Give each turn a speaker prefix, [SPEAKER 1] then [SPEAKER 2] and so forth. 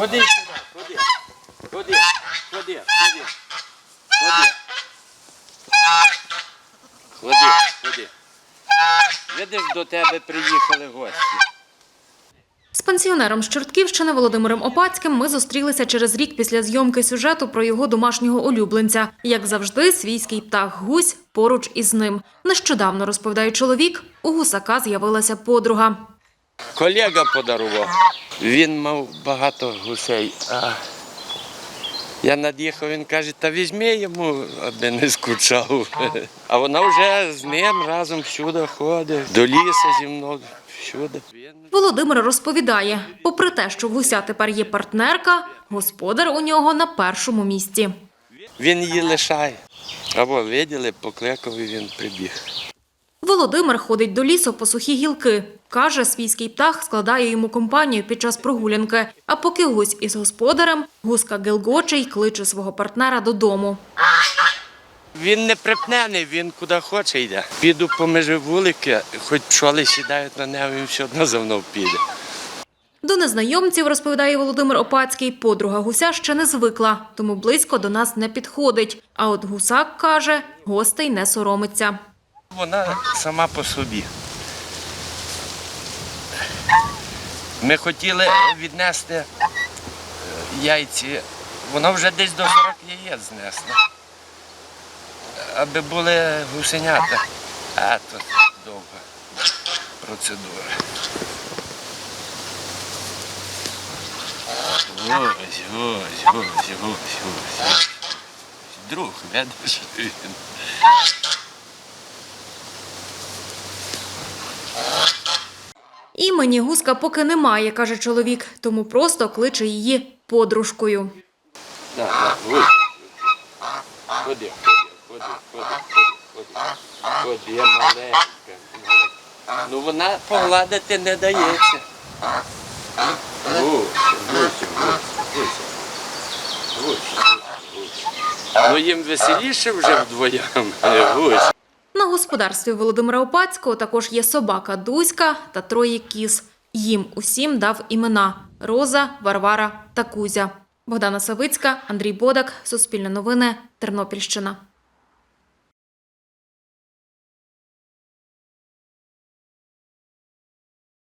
[SPEAKER 1] Ходи сюди, ходи. Ходи, ходи, ходи. Ходи. Ходи, ходи. Видиш, до тебе приїхали гості.
[SPEAKER 2] З пенсіонером з Чортківщини Володимиром Опацьким ми зустрілися через рік після зйомки сюжету про його домашнього улюбленця. Як завжди, свійський птах гусь поруч із ним. Нещодавно розповідає чоловік, у гусака з'явилася подруга.
[SPEAKER 1] Колега подарував. Він мав багато гусей. А я над'їхав, він каже, та візьми йому, аби не скучав. А вона вже з ним разом всюди ходить, до лісу зі мною, всюди.
[SPEAKER 2] Володимир розповідає, попри те, що в гуся тепер є партнерка, господар у нього на першому місці.
[SPEAKER 1] Він її лишає. Або виділи, покликав і він прибіг.
[SPEAKER 2] Володимир ходить до лісу по сухі гілки. Каже, свійський птах складає йому компанію під час прогулянки. А поки гусь із господарем, гуска гелгочий кличе свого партнера додому.
[SPEAKER 1] Він не припнений, він куди хоче йде. Піду поміж вулики, хоч пчоли сідають на нього, він все одно за мною піде.
[SPEAKER 2] До незнайомців, розповідає Володимир Опацький, подруга гуся ще не звикла, тому близько до нас не підходить. А от гусак каже, гостей не соромиться.
[SPEAKER 1] Вона сама по собі. Ми хотіли віднести е, яйці. Вона вже десь до 40 яєць знесла. Аби були гусенята. А тут довга процедура. Ось, ось, ось, ось, ось. Друг, видиш, він.
[SPEAKER 2] Імені гуска поки немає, каже чоловік, тому просто кличе її подружкою.
[SPEAKER 1] Ходи, ходи, ходи, ходи, ходи, ходи. Маленька. маленька. Ну вона погладити не дається. Ну їм веселіше вже вдвоєм.
[SPEAKER 2] На господарстві Володимира Опацького також є собака Дуська та троє кіз. Їм усім дав імена Роза, Варвара та Кузя. Богдана Савицька, Андрій Бодак, Суспільне новини, Тернопільщина.